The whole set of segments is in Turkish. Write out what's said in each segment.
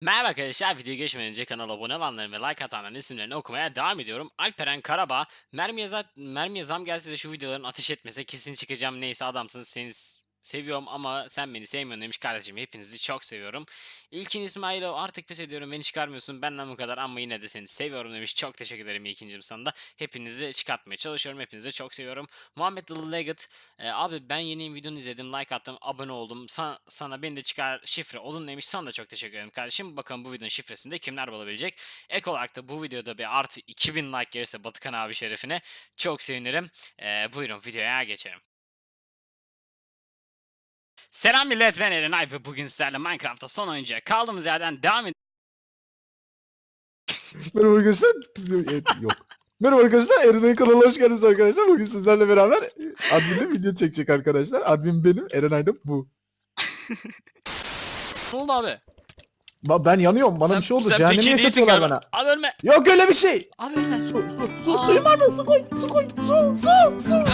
Merhaba arkadaşlar, videoya geçmeden önce kanala abone olanların ve like atanların isimlerini okumaya devam ediyorum. Alperen Karabağ, mermiye, za- mermiye zam gelse de şu videoların ateş etmese kesin çıkacağım. Neyse adamsın seni s- seviyorum ama sen beni sevmiyorsun demiş kardeşim. Hepinizi çok seviyorum. İlkin İsmailov artık pes ediyorum beni çıkarmıyorsun benden bu kadar ama yine de seni seviyorum demiş. Çok teşekkür ederim ikincim sana da. Hepinizi çıkartmaya çalışıyorum. Hepinizi çok seviyorum. Muhammed Leggett, e, abi ben yeni videonu izledim, like attım, abone oldum. Sa- sana beni de çıkar şifre olun demiş. Sana da çok teşekkür ederim kardeşim. Bakalım bu videonun şifresinde kimler bulabilecek. Ek olarak da bu videoda bir artı 2000 like gelirse Batıkan abi şerefine çok sevinirim. E, buyurun videoya geçelim. Selam millet ben Eren Ay ve bugün sizlerle Minecraft'ta son oyuncuya kaldığımız yerden devam Merhaba arkadaşlar. Evet, Yok. Merhaba arkadaşlar. Eren'in kanalına hoş geldiniz arkadaşlar. Bugün sizlerle beraber adminle video çekecek arkadaşlar. Admin benim. Eren Aydın bu. Ne oldu abi? Ba- Ben yanıyorum. Bana Sen- bir şey oldu. Cehennemi yaşatıyorlar bana. Abi ölme. Yok öyle bir şey. Abi ölme. Su, su, su, Aa. suyum var mı? Su koy, su koy, su, su, su.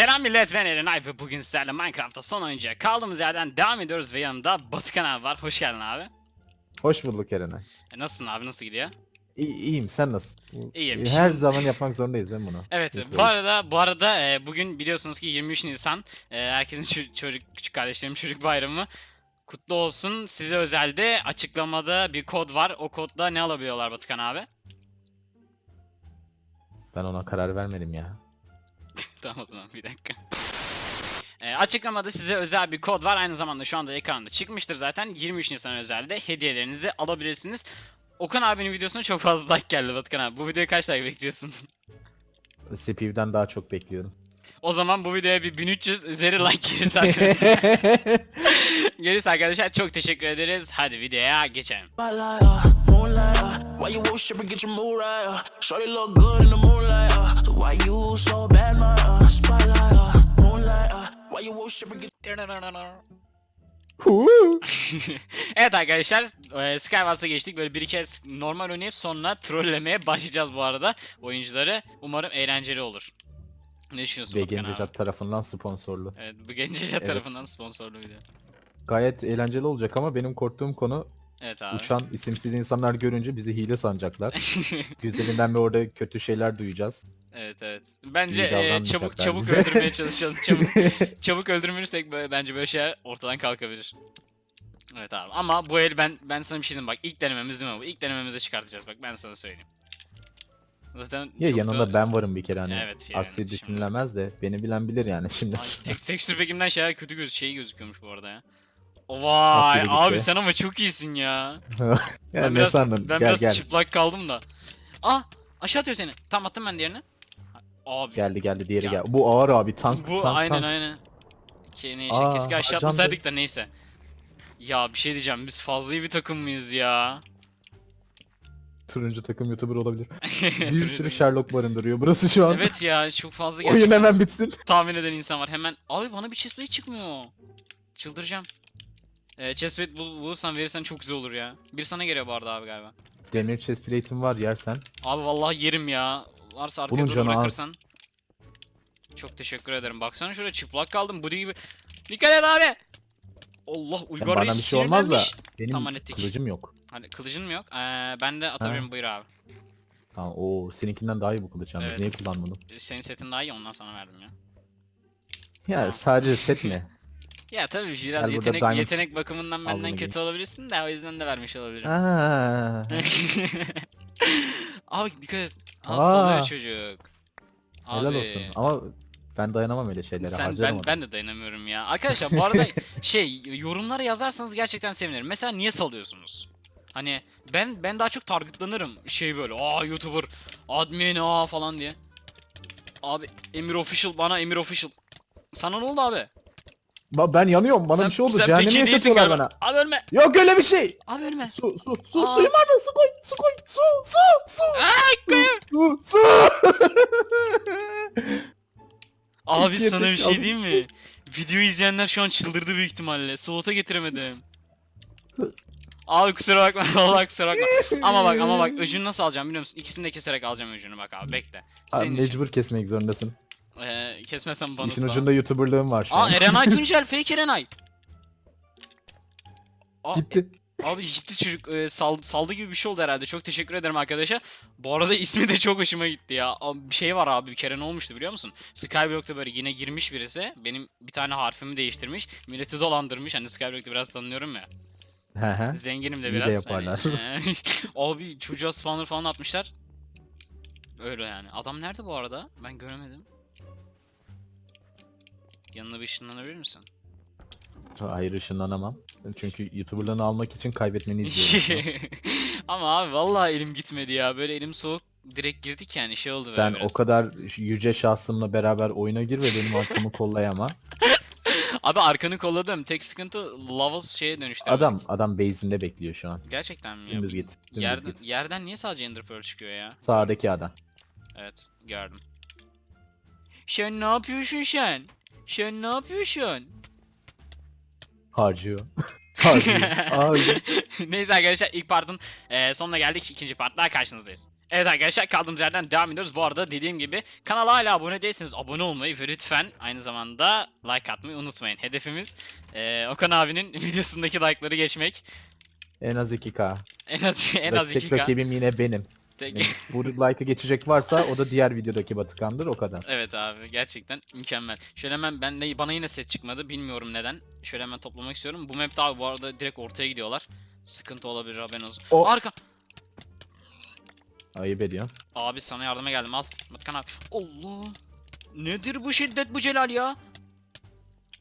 Selam millet ben Eren Ay ve bugün sizlerle Minecraft'ta son oyuncuya kaldığımız yerden devam ediyoruz ve yanımda Batıkan abi var. Hoş geldin abi. Hoş bulduk Eren Ay. E, nasılsın abi nasıl gidiyor? İyi, iyiyim. Sen nasılsın? İyiyim. Her Şimdi- zaman yapmak zorundayız değil mi bunu? Evet Lütfen. bu arada bu arada e, bugün biliyorsunuz ki 23 Nisan e, herkesin ço- çocuk küçük kardeşlerim çocuk bayramı kutlu olsun. Size özelde açıklamada bir kod var. O kodla ne alabiliyorlar Batıkan abi? Ben ona karar vermedim ya. Tamam o zaman bir dakika. E, açıklamada size özel bir kod var. Aynı zamanda şu anda ekranda çıkmıştır zaten. 23 Nisan özelde hediyelerinizi alabilirsiniz. Okan abinin videosuna çok fazla like geldi Batıkan abi. Bu videoya kaç like bekliyorsun? CPU'dan daha çok bekliyorum. o zaman bu videoya bir 1300 üzeri like gelirse arkadaşlar. gelirse arkadaşlar çok teşekkür ederiz. Hadi videoya geçelim. Why you worship and get your mood right, Shorty look good in the moonlight, why you so bad, my, uh, spotlight, uh, moonlight, uh, why you worship and get Huu. evet arkadaşlar e, Skywars'a geçtik böyle bir kez normal oynayıp sonra trollemeye başlayacağız bu arada oyuncuları. Umarım eğlenceli olur. Ne düşünüyorsun Ve? Gencecat tarafından sponsorlu. Evet bu Gencecat Evet. tarafından sponsorlu video. Gayet eğlenceli olacak ama benim korktuğum konu Evet abi. uçan isimsiz insanlar görünce bizi hile sanacaklar. Güzelinden ve orada kötü şeyler duyacağız. evet evet. Bence İyi e, çabuk çabuk bize. öldürmeye çalışalım. Çabuk çabuk öldürmürsek böyle, bence böyle şeyler ortadan kalkabilir. Evet abi ama bu el ben ben sana bir şey diyeyim bak ilk denememiz değil mi bu? İlk denememize çıkartacağız bak ben sana söyleyeyim. Zaten Ya da- yanında ben varım bir kere hani. Evet yani Aksi şimdi- düşünülemez de beni bilen bilir yani şimdi. Ay, tek, tekstür pekimden şeyler kötü göz şey gözüküyormuş bu arada ya. Vay abi sen ama çok iyisin ya. ya ben ne biraz, sandın? Ben gel biraz gel. çıplak kaldım da. Ah aşağı atıyor seni. Tam attım ben diğerini. Abi. Geldi geldi diğeri Ya. gel. Bu ağır abi tank Bu tank aynen tank. aynen. Ki, neyse, Aa, keşke aşağı atmasaydık da neyse. Ya bir şey diyeceğim biz fazla iyi bir takım mıyız ya? Turuncu takım youtuber olabilir. bir sürü Sherlock barındırıyor burası şu an. Evet ya çok fazla Oyun gerçekten hemen bitsin. tahmin eden insan var. Hemen abi bana bir chestplate çıkmıyor. Çıldıracağım. Ee, chestplate bul bulursan verirsen çok güzel olur ya. Bir sana geliyor bu arada abi galiba. Demir chest plate'im var yersen. Abi vallahi yerim ya. Varsa arkaya Bunun doğru az. bırakırsan. Çok teşekkür ederim. Baksana şuraya çıplak kaldım. Budi gibi. Dikkat et abi. Allah Uygar bana bir Reis şey olmaz da benim Tamam, kılıcım yok. Hani kılıcın mı yok? Ee, ben de atabilirim buyur abi. Tamam o seninkinden daha iyi bu kılıç yalnız. Evet. Niye kullanmadın? Senin setin daha iyi ondan sana verdim ya. Ya Tamam. sadece set mi? Ya tabii biraz Gel burada yetenek diamond- yetenek bakımından benden kötü olabilirsin de o yüzden de vermiş olabilirim. Aa, abi dikkat et. Aa. sallıyor çocuk. helal Abi, olsun. Ama ben dayanamam öyle şeylere. Sen, harcarım ben, onu. ben de dayanamıyorum ya. Arkadaşlar bu arada şey yorumlara yazarsanız gerçekten sevinirim. Mesela niye salıyorsunuz? Hani ben ben daha çok targetlanırım. Şey böyle aa YouTuber admin aa falan diye. Abi Emir Official bana Emir Official. Sana ne oldu abi? Ba- ben yanıyorum. Bana Sen- bir şey oldu. sen Cehennemi peki değilsin yaşatıyorlar galiba. bana. Abi ölme. Yok öyle bir şey. Abi ölme. Su su su Aa. suyum var mı? Su koy. Su koy. Su su su. Ay, Su su. Abi İki sana bir şey aldım. diyeyim mi? Videoyu izleyenler şu an çıldırdı büyük ihtimalle. Slota getiremedim. Abi kusura bakma vallahi kusura bakma. Ama bak ama bak öcünü nasıl alacağım biliyor musun? İkisini de keserek alacağım öcünü bak abi bekle. Abi Senin için. mecbur kesmek zorundasın. Ee, kesmesem bana İşin ucunda YouTuber'lığım var şu Aa an. Erenay Tuncel fake Erenay. Aa, Gitti. Abi gitti çocuk e, sal- saldı gibi bir şey oldu herhalde. Çok teşekkür ederim arkadaşa. Bu arada ismi de çok hoşuma gitti ya. Abi, Bir şey var abi bir kere ne olmuştu biliyor musun? Skyblock'ta böyle yine girmiş birisi. Benim bir tane harfimi değiştirmiş. Milleti dolandırmış. Hani Skyblock'ta biraz tanınıyorum ya. Zenginim de İyi de biraz. yaparlar. Hani, abi çocuğa spawner falan atmışlar. Öyle yani. Adam nerede bu arada? Ben göremedim. Yanına bir ışınlanabilir misin? Hayır ışınlanamam. Çünkü YouTuber'lığını almak için kaybetmeni izliyorum. Ama abi vallahi elim gitmedi ya. Böyle elim soğuk. Direkt girdik yani şey oldu Sen o biraz. kadar yüce şahsımla beraber oyuna gir ve benim hakkımı kollayama. Abi arkanı kolladım. Tek sıkıntı levels şeye dönüştü. Adam adam base'inde bekliyor şu an. Gerçekten mi? Dümdüz git. Dümdüz Yerden, git. yerden niye sadece Ender Pearl çıkıyor ya? Sağdaki adam. Evet gördüm. Sen ne yapıyorsun sen? Sen ne yapıyorsun? Harcıyor. Harcıyor. Harcıyor. Neyse arkadaşlar ilk partın eee, sonuna geldik. İkinci partla karşınızdayız. Evet arkadaşlar kaldığımız yerden devam ediyoruz. Bu arada dediğim gibi kanala hala abone değilseniz abone olmayı ve lütfen aynı zamanda like atmayı unutmayın. Hedefimiz eee, Okan abinin videosundaki like'ları geçmek. En az 2K. En az en az Tek 2K. rakibim yine benim. Tek- bu like'ı geçecek varsa o da diğer videodaki Batıkan'dır o kadar. Evet abi gerçekten mükemmel. Şöyle hemen ben de bana yine set çıkmadı bilmiyorum neden. Şöyle hemen toplamak istiyorum. Bu map'te abi bu arada direkt ortaya gidiyorlar. Sıkıntı olabilir haberin olsun. O- Arka. Ayıp ediyorsun. Abi sana yardıma geldim al. Batkan abi. Allah. Nedir bu şiddet bu Celal ya?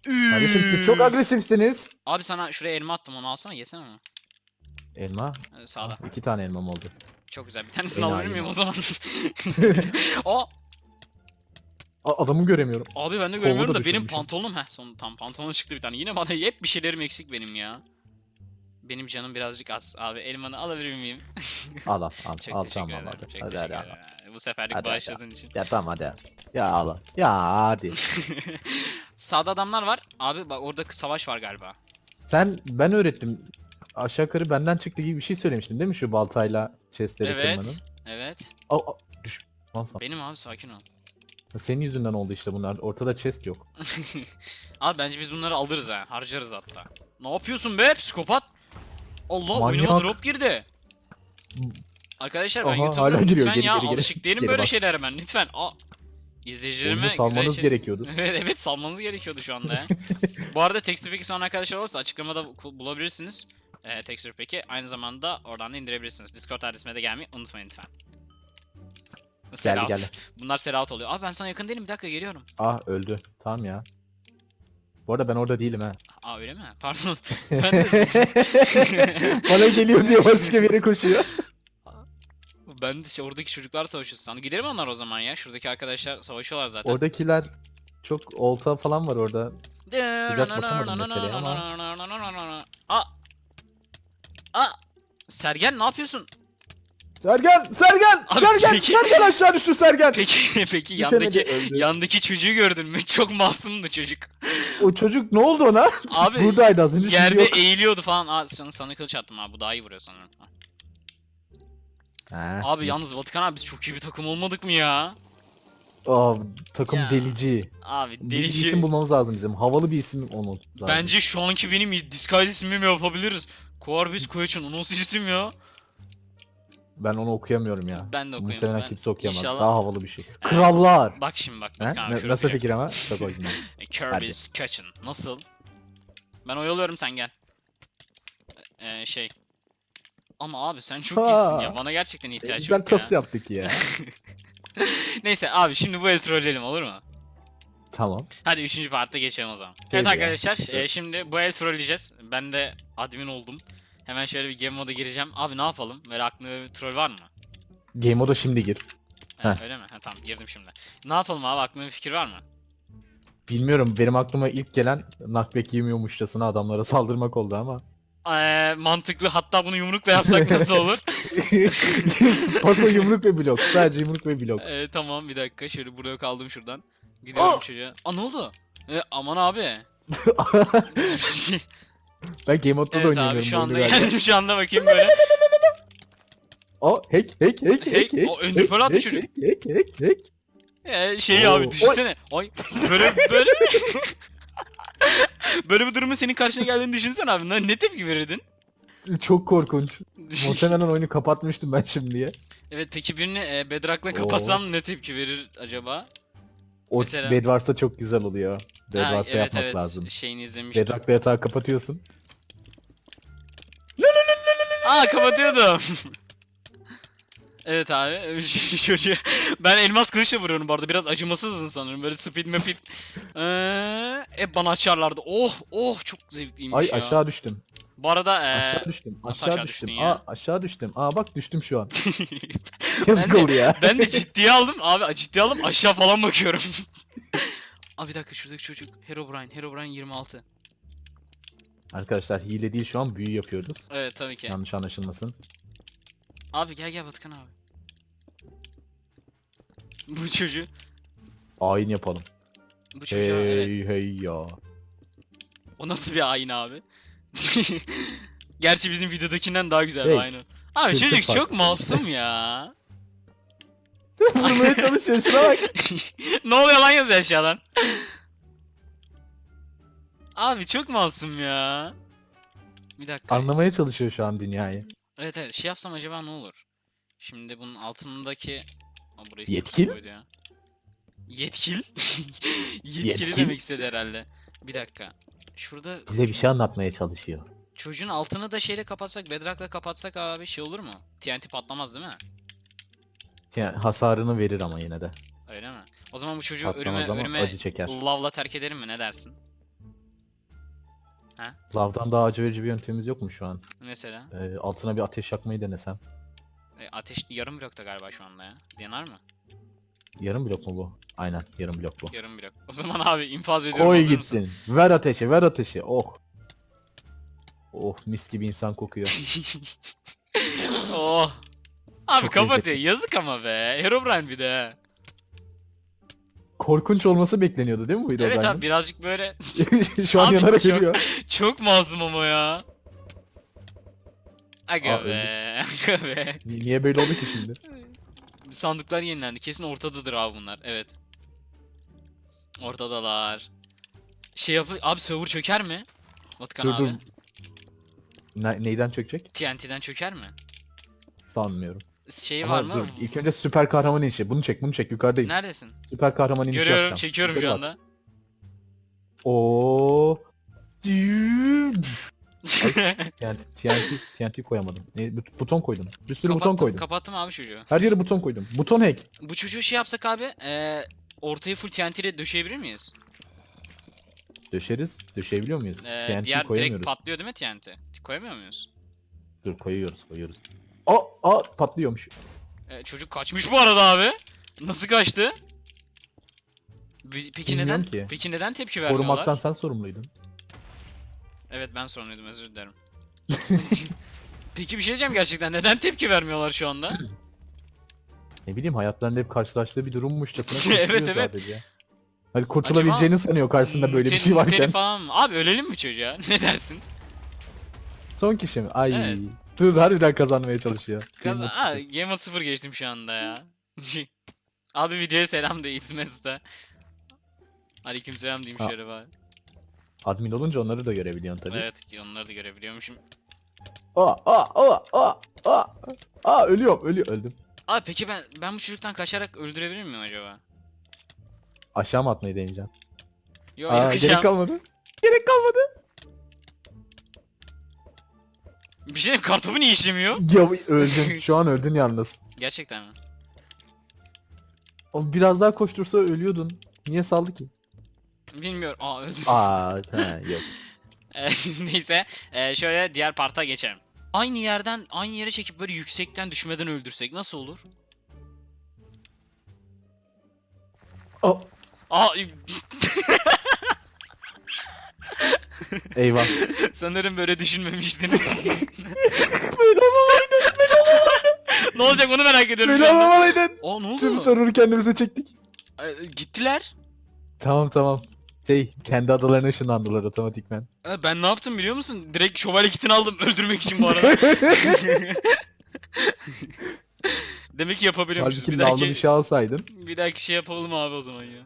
Kardeşim siz çok agresifsiniz. Abi sana şuraya elma attım onu alsana yesene onu. Elma. Ee, sağda. İki tane elmam oldu. Çok güzel. Bir tanesini Enayi alabilir miyim o zaman? Aa, A- adamı göremiyorum. abi ben de görmüyorum da da benim düşürmüşüm. pantolonum heh son tam pantolon çıktı bir tane. Yine bana hep bir şeylerim eksik benim ya. Benim canım birazcık az. Abi elmanı alabilir miyim? Al al al. Çok al teşekkür tamam ederim. hadi. Çok Hadi teşekkür hadi ederim. al. Bu seferlik Hadi, hadi, bağışladığın için. Ya tamam hadi. Ya al. Ya hadi. Sağda adamlar var. Abi bak orada savaş var galiba. Sen ben öğrettim. Aşağı yukarı benden çıktı gibi bir şey söylemiştin değil mi şu baltayla chestleri kırmanın? Evet. Evet. Düş. Lan Benim abi sakin ol. Senin yüzünden oldu işte bunlar. Ortada chest yok. Abi bence biz bunları alırız ha. Harcarız hatta. Ne yapıyorsun be psikopat? Allah Manyak. oyunuma drop girdi. Arkadaşlar ben Aha, giriyor. lütfen Geri, ya geri, geri. alışık değilim Geri böyle bas. şeylere ben lütfen. Aa, izleyicilerime Onu salmanız şey- gerekiyordu. evet evet salmanız gerekiyordu şu anda ya. Bu arada Texture Pack'i son arkadaşlar olursa açıklamada bu- bulabilirsiniz. Ee, Texture Pack'i aynı zamanda oradan da indirebilirsiniz. Discord adresime de gelmeyi unutmayın lütfen. Sellout. geldi. Bunlar sellout oluyor. Abi ben sana yakın değilim bir dakika geliyorum. Ah öldü. Tamam ya. Bu arada ben orada değilim ha. Aa öyle mi? Pardon. ben de, Bana geliyor diye başka bir yere koşuyor. ben de şey, oradaki çocuklar savaşıyor. Sana gidelim onlar o zaman ya. Şuradaki arkadaşlar savaşıyorlar zaten. Oradakiler çok olta falan var orada. Sıcak bakamadım meseleye Aa. Aa. Sergen ne yapıyorsun? Sergen! Sergen! Abi Sergen! peki- Sergen aşağı düştü Sergen! Peki peki yandaki öldü. yandaki çocuğu gördün mü? Çok masumdu çocuk. O çocuk ne oldu ona? Abi, Buradaydı az önce şimdi Yerde yok. eğiliyordu falan. Aa sana, sana kılıç attım abi. Bu daha iyi vuruyor sanırım. Ha. Abi yalnız Vatikan abi biz çok iyi bir takım olmadık mı ya? Aa, takım Ya. delici. Abi Bir delici. isim bulmamız lazım bizim. Havalı bir isim lazım. Bence şu anki benim disguise ismimi yapabiliriz. Koarbis Koyacın. O nasıl isim ya? Ben onu okuyamıyorum ya. Ben de okuyayım. Muhtemelen Ben- kimse okuyamaz. İnşallah- Daha havalı bir şey. Krallar! Bak şimdi bak. Abi Nasıl yapacaksın. fikir ama? Çok orijinal. E, Kirby's Kitchen. Nasıl? Ben oyalıyorum sen gel. Ee, şey. Ama abi sen çok Ha. iyisin ya. Bana gerçekten ihtiyaç Bizden yok tost ya. yaptık ya. Neyse abi şimdi bu el trolleyelim olur mu? Tamam. Hadi 3. partta geçelim o zaman. Gel evet ya. arkadaşlar e, şimdi bu el trolleyeceğiz. Ben de admin oldum. Hemen şöyle bir game moda gireceğim. Abi ne yapalım? Böyle aklında bir troll var mı? Game moda şimdi gir. Ha, Heh. öyle mi? Ha, tamam girdim şimdi. Ne yapalım abi aklında bir fikir var mı? Bilmiyorum benim aklıma ilk gelen knockback yemiyormuşçasına adamlara saldırmak oldu ama. Ee, mantıklı hatta bunu yumrukla yapsak nasıl olur? Paso yumruk ve blok. Sadece yumruk ve blok. Ee, tamam bir dakika şöyle buraya kaldım şuradan. Gidiyorum çocuğa. Aa ne oldu? Ee, aman abi. Hiçbir şey. ben Game mode'da da Evet oynayamıyorum. abi şu anda geldim şu anda bakayım böyle. Aa hack hack hack Hack, hack hack. o Ender Pearl attı hack, çocuk. Hack hack hack hack. Ee, şey Oo, abi oy. düşünsene. Ay böyle böyle Böyle bir durumun senin karşına geldiğini düşünsene abi. Ne ne tepki verirdin? Çok korkunç. Muhtemelen oyunu kapatmıştım ben şimdiye. evet peki birini e, Bedrock'la kapatsam ne tepki verir acaba? O Mesela- Bedwars'ta çok güzel oluyor. Bedwars'ta evet yapmak evet lazım. şeyini izlemiştim. Bedrock'ta yatağı kapatıyorsun. Aa kapatıyordum. evet abi. Çocuğu ben elmas kılıçla vuruyorum bu arada. Biraz acımasızsın sanırım. Böyle speed mapid. Ee, hep bana açarlardı. Oh oh çok zevkliymiş Ay ya. aşağı düştüm. Bu arada e, Aşağı düştüm. Aşağı, aşağı düştüm. düştün ya? Aa aşağı düştüm. Aa bak düştüm şu an. Ben Yazık de- oldu ya. ben de ciddiye aldım. Abi ciddiye aldım aşağı falan bakıyorum. Abi bir dakika şuradaki çocuk Herobrine. Herobrine 26. Arkadaşlar hile değil şu an büyü yapıyoruz. Evet tabii ki. Yanlış anlaşılmasın. Abi gel gel Batıkan abi. Bu çocuğu. Ayin yapalım. Bu çocuğa evet. Hey hey ya. O nasıl bir ayin abi? Gerçi bizim videodakinden daha güzel bir Hey, ayin o. Abi çocuk çok masum ya. Vurmaya çalışıyor şuna bak. ne oluyor lan yazıyor aşağıdan? Abi çok masum ya. Bir dakika. Anlamaya çalışıyor şu an dünyayı. Evet evet şey yapsam acaba ne olur? Şimdi bunun altındaki... Aa, burayı Yetkil? koydu ya. Yetkil? Yetkili Yetkil? demek istedi herhalde. Bir dakika. Şurada Bize bir şey anlatmaya çalışıyor. çocuğun altını da şeyle kapatsak, bedrock'la kapatsak abi şey olur mu? TNT patlamaz değil mi? Yani hasarını verir ama yine de. Öyle mi? O zaman bu çocuğu Patlamaz ölüme, ama ölüme acı çeker. lavla terk edelim mi ne dersin? Lavdan daha acı verici bir yöntemimiz yok mu şu an? Mesela. Ee, altına bir ateş yakmayı denesem. E, ateş yarım blokta galiba şu anda ya. Yanar mı? Yarım blok mu bu? Aynen yarım blok bu. Yarım blok. O zaman abi infaz ediyorum. Koy hazır mısın? gitsin. Ver ateşi ver ateşi. Oh. Oh mis gibi insan kokuyor. oh. Abi Çok kapat ya. lezzetli. Yazık ama be. Herobrine bir de. Korkunç olması bekleniyordu değil mi bu Evet abi birazcık böyle Şu an Abi yanarak çok- ölüyor. çok masum ama ya. Aga Aa, be. Aga be. Ni- Niye böyle oldu ki şimdi? Sandıklar yenilendi. Kesin ortadadır abi bunlar. Evet. Ortadalar. Şey yapı abi server çöker mi? Vatkan dur abi. dur. Ne- neyden çökecek? TNT'den çöker mi? Sanmıyorum. Şey Ama var mı? dur ilk önce süper kahraman inişi. Bunu çek bunu çek yukarıdayım. Neredesin? Süper kahraman inişi Görüyorum, yapacağım. çekiyorum Yukarı şu bak. anda. Oo. TNT, TNT, TNT koyamadım. Ne, but- buton koydum. Bir sürü buton kapattım, koydum. kapattım abi çocuğu. Her yere buton koydum. Buton hack. Bu çocuğu şey yapsak abi, eee ortayı full TNT ile döşeyebilir miyiz? Döşeriz. Döşeyebiliyor muyuz? Eee TNT diğer koyamıyoruz. direkt patlıyor değil mi TNT? Koyamıyor muyuz? Dur koyuyoruz koyuyoruz. Aa, aa patlıyormuş. Ee, çocuk kaçmış bu arada abi. Nasıl kaçtı? Peki Bilmiyorum neden? ki. Peki neden tepki vermiyorlar? Korumaktan sen sorumluydun. Evet ben sorumluydum özür dilerim. Peki bir şey diyeceğim gerçekten. Neden tepki vermiyorlar şu anda? Ne bileyim hayatlarında hep karşılaştığı bir durummuşçasına Evet, evet. sadece. Hani kurtulabileceğini sanıyor karşısında böyle bir şey varken. falan? Abi ölelim mi çocuğa? Ne dersin? Son kişi mi? Ay. Evet. Dur harbiden kazanmaya çalışıyor. Kaz Aa. Game of 0 geçtim şu anda ya. Abi videoya selam de Eatmez'de. Aleyküm selam diyeyim Ha. şöyle bari. Admin olunca onları da görebiliyorsun tabii. Evet ki onları da görebiliyormuşum. Aa, aa, aa, aa, aa, aa, ölüyorum, ölüyor, öldüm. Abi peki ben ben bu çocuktan kaçarak öldürebilir miyim acaba? Aşağı mı atmayı deneyeceğim? Yok Aa, gerek kalmadı. Gerek kalmadı. Bir şey diyeyim, kartopu niye işlemiyor? Ya öldün. Şu an öldün yalnız. Gerçekten mi? O biraz daha koştursa ölüyordun. Niye saldı ki? Bilmiyorum. Aa öldüm. Aa, he, yok. Neyse şöyle diğer parta geçelim. Aynı yerden aynı yere çekip böyle yüksekten düşmeden öldürsek nasıl olur? Aa, Aa eyvah. sanırım böyle düşünmemiştin. Böyle olmamalıydın. ne olacak onu merak ediyorum Böyle şu anda. olmamalıydın. Aa ne Tüm oldu? sorunu kendimize çektik. Ee, gittiler. Tamam tamam. Şey, kendi adalarına ışınlandılar otomatikmen. Ee, ben ne yaptım biliyor musun? Direkt şövalye kitini aldım öldürmek için bu arada. Demek ki yapabiliyormuşuz. Halbuki Bir lavlı bir dahaki, şey alsaydın. bir dahaki şey yapalım abi o zaman ya.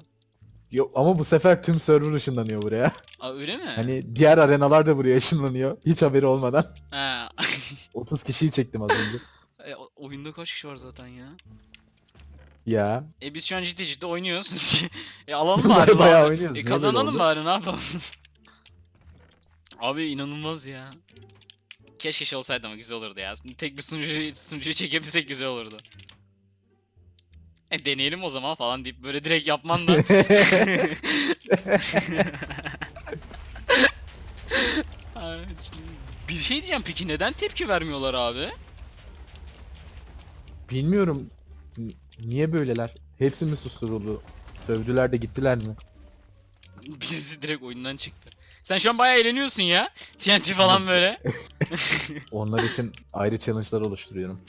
Yok ama bu sefer tüm server ışınlanıyor buraya. Aa öyle mi? Hani diğer arenalar da buraya ışınlanıyor. Hiç haberi olmadan. Ha. 30 kişiyi çektim az önce. E, o- oyunda kaç kişi var zaten ya? Ya. E biz şu an ciddi ciddi oynuyoruz. e alalım bari. Bayağı bayağı oynuyoruz. E Niye kazanalım böyle bari ne yapalım. Abi inanılmaz ya. Keşke şey olsaydı ama güzel olurdu ya. Tek bir sunucu, sunucuyu çekebilsek güzel olurdu. E deneyelim o zaman falan deyip böyle direkt yapman da. Bir şey diyeceğim peki neden tepki vermiyorlar abi? Bilmiyorum. N- Niye böyleler? Hepsi mi susturuldu? Dövdüler de gittiler mi? Birisi direkt oyundan çıktı. Sen şu an bayağı eğleniyorsun ya. TNT falan böyle. Onlar için ayrı challenge'lar oluşturuyorum.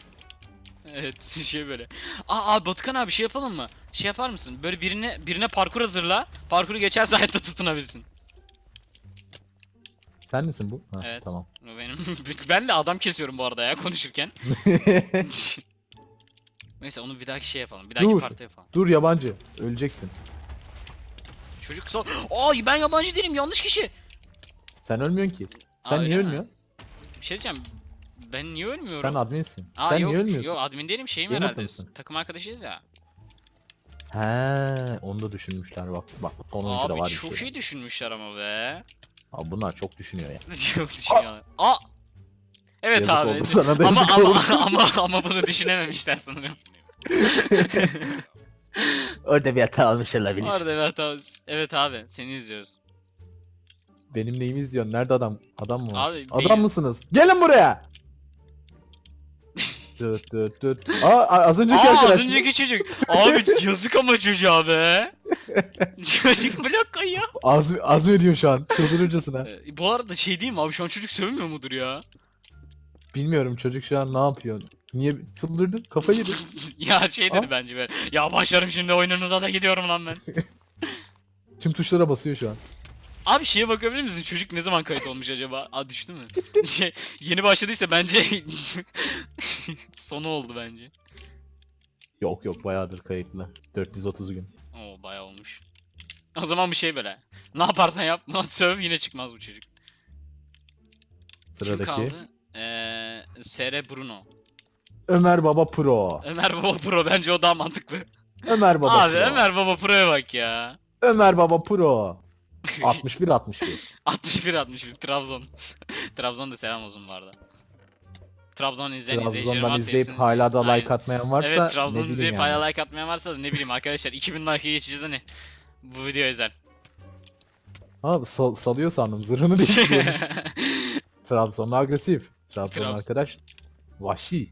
Evet şey böyle. Aa abi Batıkan abi şey yapalım mı? Şey yapar mısın? Böyle birine birine parkur hazırla. Parkuru geçerse hayatta tutunabilsin. Sen misin bu? Ha, Evet. Tamam. Benim. ben de adam kesiyorum bu arada ya konuşurken. Neyse onu bir dahaki şey yapalım. Bir dahaki Dur. parti yapalım. Dur yabancı. Öleceksin. Çocuk sol. Aa ben yabancı değilim yanlış kişi. Sen ölmüyorsun ki. Sen Aa, niye öyle mi? ölmüyorsun? Bir şey diyeceğim. Ben niye ölmüyorum? Sen adminsin. Aa, Sen yok, niye ölmüyorsun? Yok admin değilim şeyim Game herhalde. musun? Takım arkadaşıyız ya. He, onu da düşünmüşler bak. Bak sonuncu da Abi var çok bir şey. iyi düşünmüşler ama be. Abi bunlar çok düşünüyor ya. Çok düşünüyorlar. Aa! Evet Yazık abi. oldu sana da ama, ama, ama, ama bunu düşünememişler sanırım. Orada bir hata almış olabilir. Orada evet abi. Evet abi seni izliyoruz. Benim neyimi izliyorsun? Nerede adam? Adam mı? Abi, adam base- mısınız? Gelin buraya. Dıt dıt dıt. Aa az önceki Aa arkadaş. az önceki çocuk. Abi yazık ama çocuğa be. Çocuk blok koyuyor. Az, az mı diyor şu an? Çıldırırcasına. Ee, Bu arada şey diyeyim mi abi şu an çocuk sövmüyor mudur ya? Bilmiyorum çocuk şu an ne yapıyor? Niye çıldırdı? Kafayı yedi. Ya şey dedi Aa. bence böyle. Ya başlarım şimdi oyununuza da gidiyorum lan ben. Tüm tuşlara basıyor şu an. Abi şeye bakabilir misin? Çocuk ne zaman kayıt olmuş acaba? Aa düştü mü? Şey, yeni başladıysa bence sonu oldu bence. Yok yok bayağıdır kayıtlı. 430 gün. Oo bayağı olmuş. O zaman bir şey böyle. Ne yaparsan yap, nasıl söv yine çıkmaz bu çocuk. Kim Sıradaki. kaldı? Ee, Sere Bruno. Ömer Baba Pro. Ömer Baba Pro bence o daha mantıklı. Ömer Baba Abi Pro. Ömer Baba Pro'ya bak ya. Ömer Baba Pro. 61 61. 61 61 Trabzon. Trabzon da selam olsun bu arada. Trabzon izleyen izleyicilerim varsa izleyip hepsini- hala da like Aynen. atmayan varsa Evet Trabzon izleyip yani. hala like atmayan varsa da ne bileyim arkadaşlar 2000 like'ı geçeceğiz hani. Bu video özel. Ha sal- salıyor sandım zırhını değiştiriyor. Trabzonlu agresif. Trabzon Trabzon. arkadaş vahşi.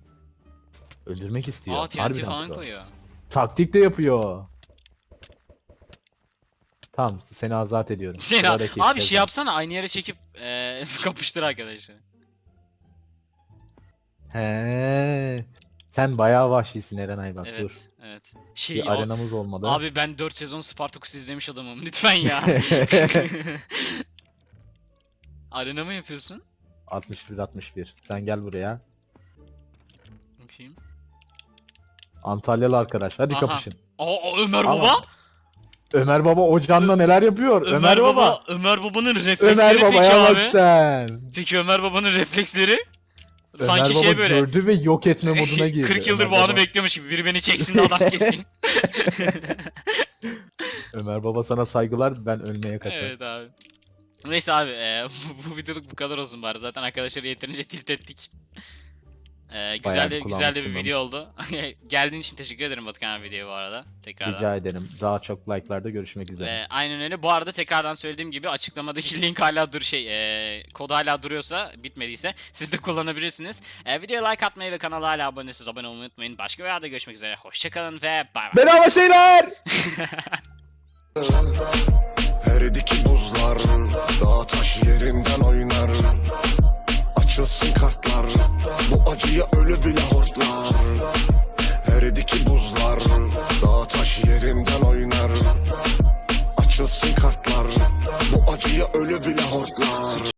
Öldürmek istiyor. Aa TNT falan koyuyor. Taktik de yapıyor. Tamam seni azat ediyorum. Sen Sıradaki abi şey Sezon. yapsana aynı yere çekip eee kapıştır arkadaşlar. He. Sen bayağı vahşisin Erenay bak dur. Evet, evet. Şey Bir arenamız olmadı. abi ben 4 sezon Spartacus izlemiş adamım. Lütfen ya. Arena mı yapıyorsun? 61 61. Sen gel buraya. Bakayım. Antalyalı arkadaş. Hadi Aha. kapışın. Aa Ömer Ama- Baba. Ömer Baba ocağında neler yapıyor? Ömer, Baba. Ömer Baba'nın refleksleri Ömer peki Baba'ya abi. bak sen. Peki Ömer Baba'nın refleksleri? Ömer Sanki Baba şey böyle. gördü ve yok etme moduna girdi. 40 yıldır Ömer bu anı Baba. bekliyormuş gibi. Biri beni çeksin de adam keseyim. Ömer Baba sana saygılar ben ölmeye kaçarım. evet abi. Neyse abi e, bu, bu videoluk bu kadar olsun bari. Zaten arkadaşları yeterince tilt ettik. E, güzel de güzel de bir video oldu. Geldiğin için teşekkür ederim Batıkan abi videoya bu arada. Tekrardan. Rica ederim. Daha çok like'larda görüşmek üzere. Ee, aynen öyle. Bu arada tekrardan söylediğim gibi açıklamadaki link hala dur şey e, kod hala duruyorsa bitmediyse siz de kullanabilirsiniz. E, videoya like atmayı ve kanala hala abone değilseniz abone olmayı unutmayın. Başka bir videoda görüşmek üzere. Hoşçakalın ve bay bay. Bedava şeyler! açılsın kartlar. Bu acıya ölü bile hortlar. Eridi ki buzlar Dağ taş yerinden oynar. Açılsın kartlar. Bu acıya ölü bile hortlar.